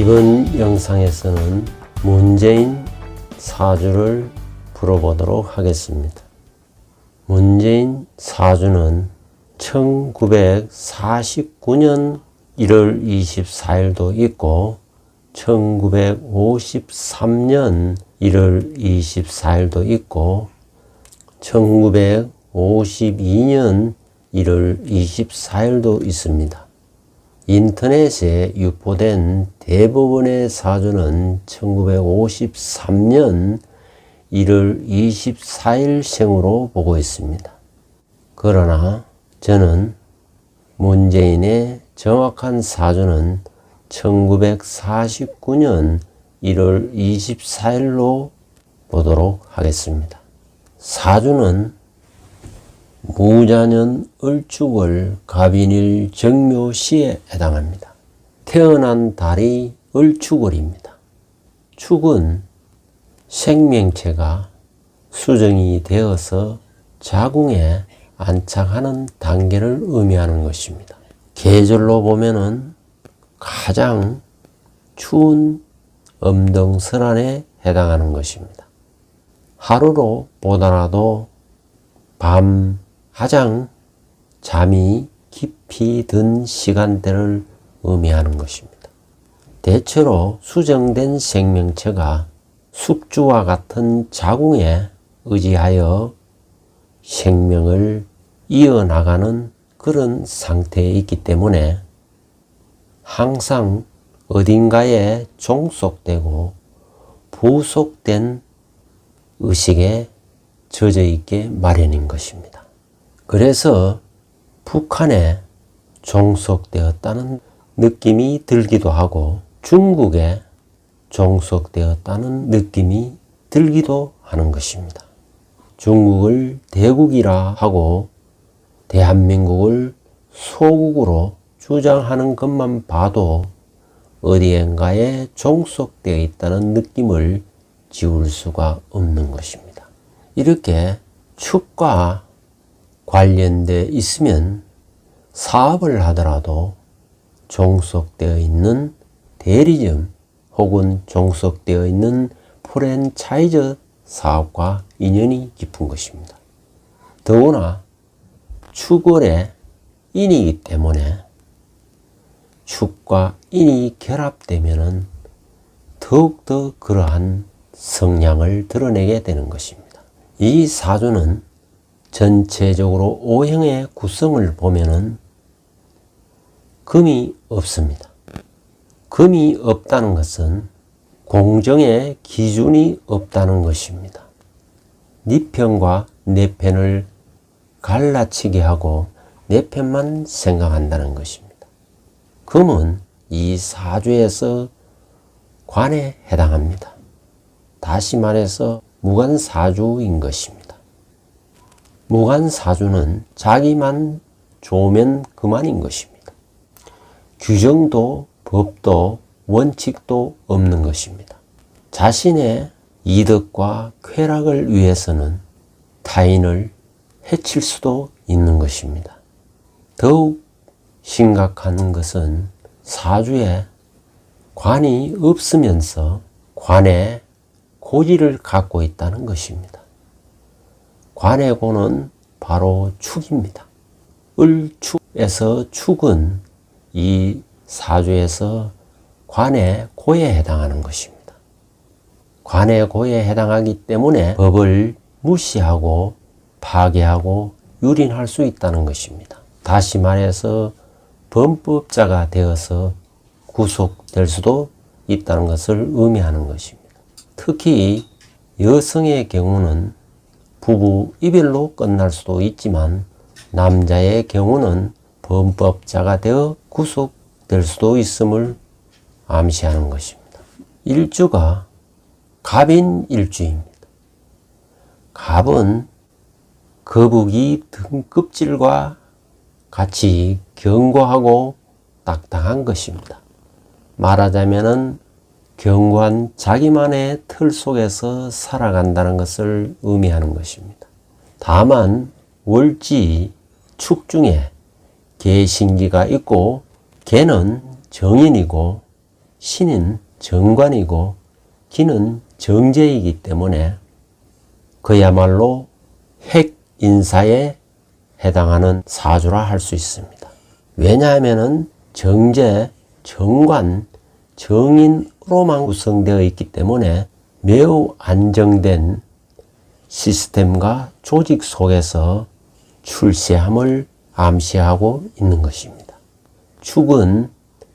이번 영상에서는 문재인 사주를 풀어보도록 하겠습니다. 문재인 사주는 1949년 1월 24일도 있고 1953년 1월 24일도 있고 1952년 1월 24일도 있습니다. 인터넷에 유포된 대부분의 사주는 1953년 1월 24일 생으로 보고 있습니다. 그러나 저는 문재인의 정확한 사주는 1949년 1월 24일로 보도록 하겠습니다. 사주는 무자년 을축을 갑인일 정묘시에 해당합니다. 태어난 달이 을축월입니다. 축은 생명체가 수정이 되어서 자궁에 안착하는 단계를 의미하는 것입니다. 계절로 보면은 가장 추운 엄동설안에 해당하는 것입니다. 하루로 보더라도 밤 가장 잠이 깊이 든 시간대를 의미하는 것입니다. 대체로 수정된 생명체가 숙주와 같은 자궁에 의지하여 생명을 이어나가는 그런 상태에 있기 때문에 항상 어딘가에 종속되고 부속된 의식에 젖어 있게 마련인 것입니다. 그래서 북한에 종속되었다는 느낌이 들기도 하고 중국에 종속되었다는 느낌이 들기도 하는 것입니다. 중국을 대국이라 하고 대한민국을 소국으로 주장하는 것만 봐도 어디엔가에 종속되어 있다는 느낌을 지울 수가 없는 것입니다. 이렇게 축과 관련돼 있으면 사업을 하더라도 종속되어 있는 대리점 혹은 종속되어 있는 프랜차이즈 사업과 인연이 깊은 것입니다. 더구나 축월의 인이기 때문에 축과 인이 결합되면 더욱더 그러한 성향을 드러내게 되는 것입니다. 이 사주는 전체적으로 오형의 구성을 보면은 금이 없습니다. 금이 없다는 것은 공정의 기준이 없다는 것입니다. 네 편과 내 편을 갈라치게 하고 내 편만 생각한다는 것입니다. 금은 이 사주에서 관에 해당합니다. 다시 말해서 무관사주인 것입니다. 무관사주는 자기만 좋으면 그만인 것입니다. 규정도 법도 원칙도 없는 것입니다. 자신의 이득과 쾌락을 위해서는 타인을 해칠 수도 있는 것입니다. 더욱 심각한 것은 사주에 관이 없으면서 관에 고지를 갖고 있다는 것입니다. 관의 고는 바로 축입니다. 을축에서 축은 이 사주에서 관의 고에 해당하는 것입니다. 관의 고에 해당하기 때문에 법을 무시하고 파괴하고 유린할 수 있다는 것입니다. 다시 말해서 범법자가 되어서 구속될 수도 있다는 것을 의미하는 것입니다. 특히 여성의 경우는 부부 이별로 끝날 수도 있지만 남자의 경우는 범법자가 되어 구속될 수도 있음을 암시하는 것입니다. 일주가 갑인 일주입니다. 갑은 거북이 등껍질과 같이 견고하고 딱딱한 것입니다. 말하자면은 견고한 자기만의 틀 속에서 살아간다는 것을 의미하는 것입니다. 다만 월지 축 중에 개신기가 있고 개는 정인이고 신인 정관이고 기는 정제이기 때문에 그야말로 핵 인사에 해당하는 사주라 할 수 있습니다. 왜냐하면은 정제, 정관, 정인으 로만 구성되어 있기 때문에 매우 안정된 시스템과 조직 속에서 출세함을 암시하고 있는 것입니다. 축은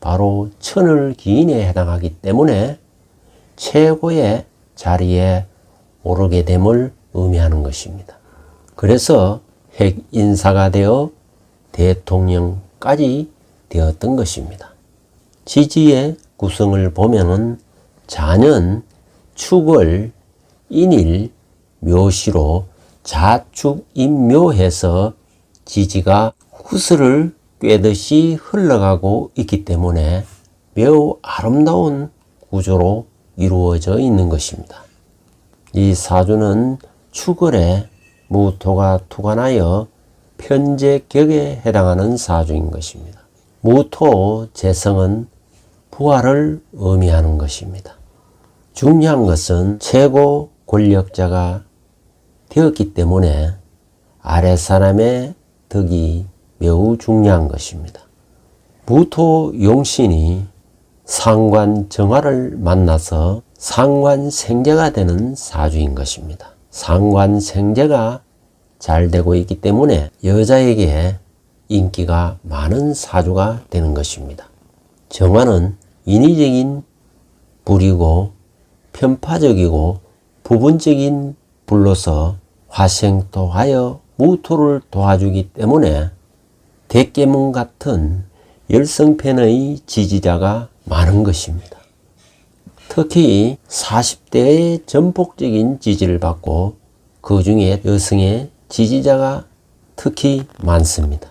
바로 천을 기인에 해당하기 때문에 최고의 자리에 오르게 됨을 의미하는 것입니다. 그래서 핵 인사가 되어 대통령까지 되었던 것입니다. 지지의 구성을 보면은 자는 축을 인일 묘시로 자축인묘해서 지지가 후슬을 꿰듯이 흘러가고 있기 때문에 매우 아름다운 구조로 이루어져 있는 것입니다. 이 사주는 추글에 무토가 투관하여 편제격에 해당하는 사주인 것입니다. 무토 재성은 부활을 의미하는 것입니다. 중요한 것은 최고 권력자가 되었기 때문에 아랫사람의 덕이 매우 중요한 것입니다. 무토 용신이 상관 정화를 만나서 상관 생재가 되는 사주인 것입니다. 상관 생재가 잘 되고 있기 때문에 여자에게 인기가 많은 사주가 되는 것입니다. 정화는 인위적인 불이고 편파적이고 부분적인 불로서 화생토하여 무토를 도와주기 때문에 대깨문 같은 열성팬의 지지자가 많은 것입니다. 특히 40대의 전폭적인 지지를 받고 그 중에 여성의 지지자가 특히 많습니다.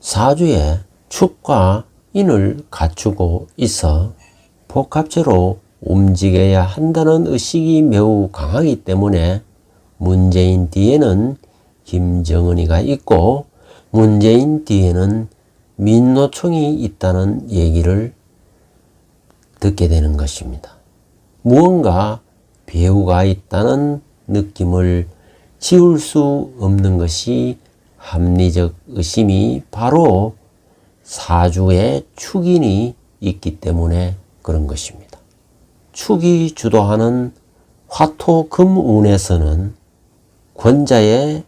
사주에 축과 인을 갖추고 있어 복합체로 움직여야 한다는 의식이 매우 강하기 때문에 문재인 뒤에는 김정은이가 있고 문재인 뒤에는 민노총이 있다는 얘기를 듣게 되는 것입니다. 무언가 배우가 있다는 느낌을 지울 수 없는 것이 합리적 의심이 바로 사주의 축인이 있기 때문에 그런 것입니다. 축이 주도하는 화토금운에서는 권자에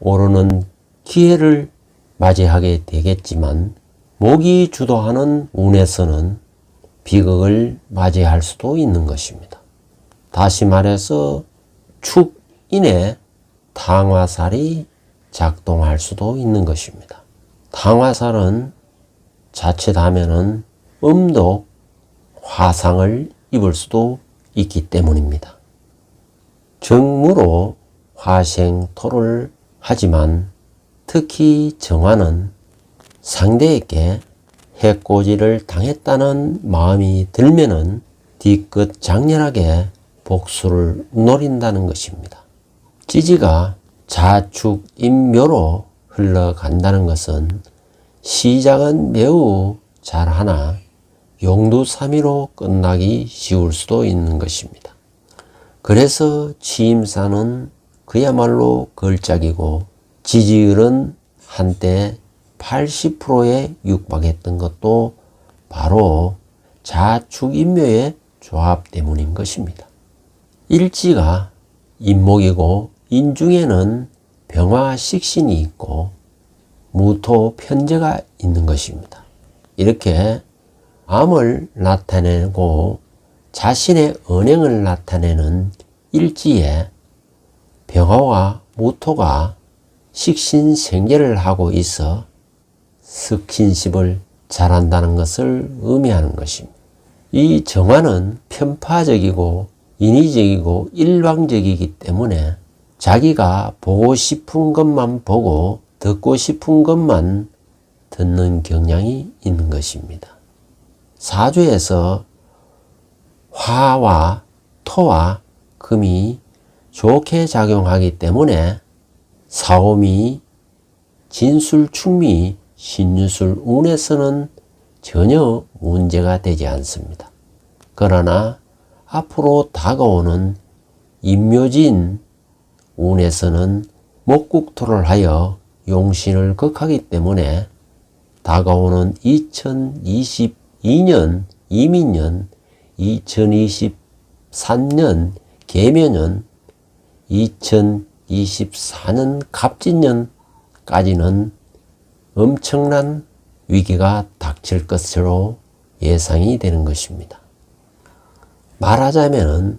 오르는 기회를 맞이하게 되겠지만 목이 주도하는 운에서는 비극을 맞이할 수도 있는 것입니다. 다시 말해서 축인의 탕화살이 작동할 수도 있는 것입니다. 탕화살은 자칫하면은 음독, 화상을 입을 수도 있기 때문입니다. 정무로 화생토를 하지만 특히 정화는 상대에게 해코지를 당했다는 마음이 들면은 뒤끝 장렬하게 복수를 노린다는 것입니다. 지지가 자축인묘로 흘러간다는 것은 시작은 매우 잘하나 용두삼이로 끝나기 쉬울 수도 있는 것입니다. 그래서 취임사는 그야말로 걸작이고 지지율은 한때 80%에 육박했던 것도 바로 자축인묘의 조합 때문인 것입니다. 일지가 인목이고 인중에는 병화 식신이 있고 무토 편제가 있는 것입니다. 이렇게 암을 나타내고 자신의 언행을 나타내는 일지에 병화와 무토가 식신생계를 하고 있어 스킨십을 잘한다는 것을 의미하는 것입니다. 이 정화는 편파적이고 인위적이고 일방적이기 때문에 자기가 보고 싶은 것만 보고 듣고 싶은 것만 듣는 경향이 있는 것입니다. 사주에서 화와 토와 금이 좋게 작용하기 때문에 사오미, 진술, 충미, 신유술 운에서는 전혀 문제가 되지 않습니다. 그러나 앞으로 다가오는 임묘진 운에서는 목국토를 하여 용신을 극하기 때문에 다가오는 2022년 이민년, 2023년 개묘년, 2024년 갑진년까지는 엄청난 위기가 닥칠 것으로 예상이 되는 것입니다. 말하자면은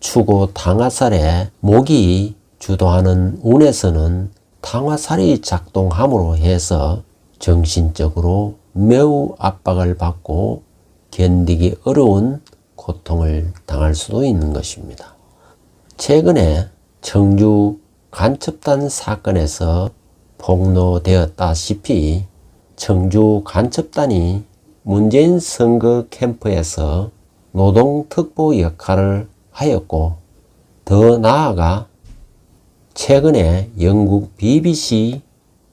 추고 당화살에 목이 주도하는 운에서는 당화살이 작동함으로 해서 정신적으로 매우 압박을 받고 견디기 어려운 고통을 당할 수도 있는 것입니다. 최근에 청주 간첩단 사건에서 폭로되었다시피 청주 간첩단이 문재인 선거 캠프에서 노동특보 역할을 하였고 더 나아가 최근에 영국 BBC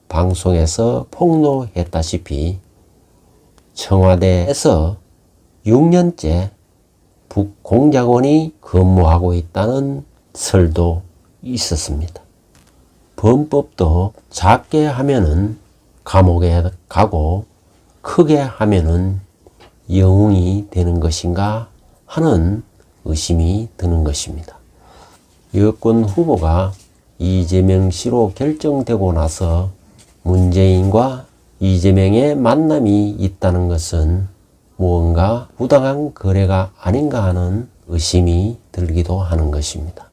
방송에서 폭로했다시피 청와대에서 6년째 북공작원이 근무하고 있다는 설도 있었습니다. 범법도 작게 하면은 감옥에 가고 크게 하면은 영웅이 되는 것인가 하는 의심이 드는 것입니다. 여권 후보가 이재명 씨로 결정되고 나서 문재인과 이재명의 만남이 있다는 것은 무언가 부당한 거래가 아닌가 하는 의심이 들기도 하는 것입니다.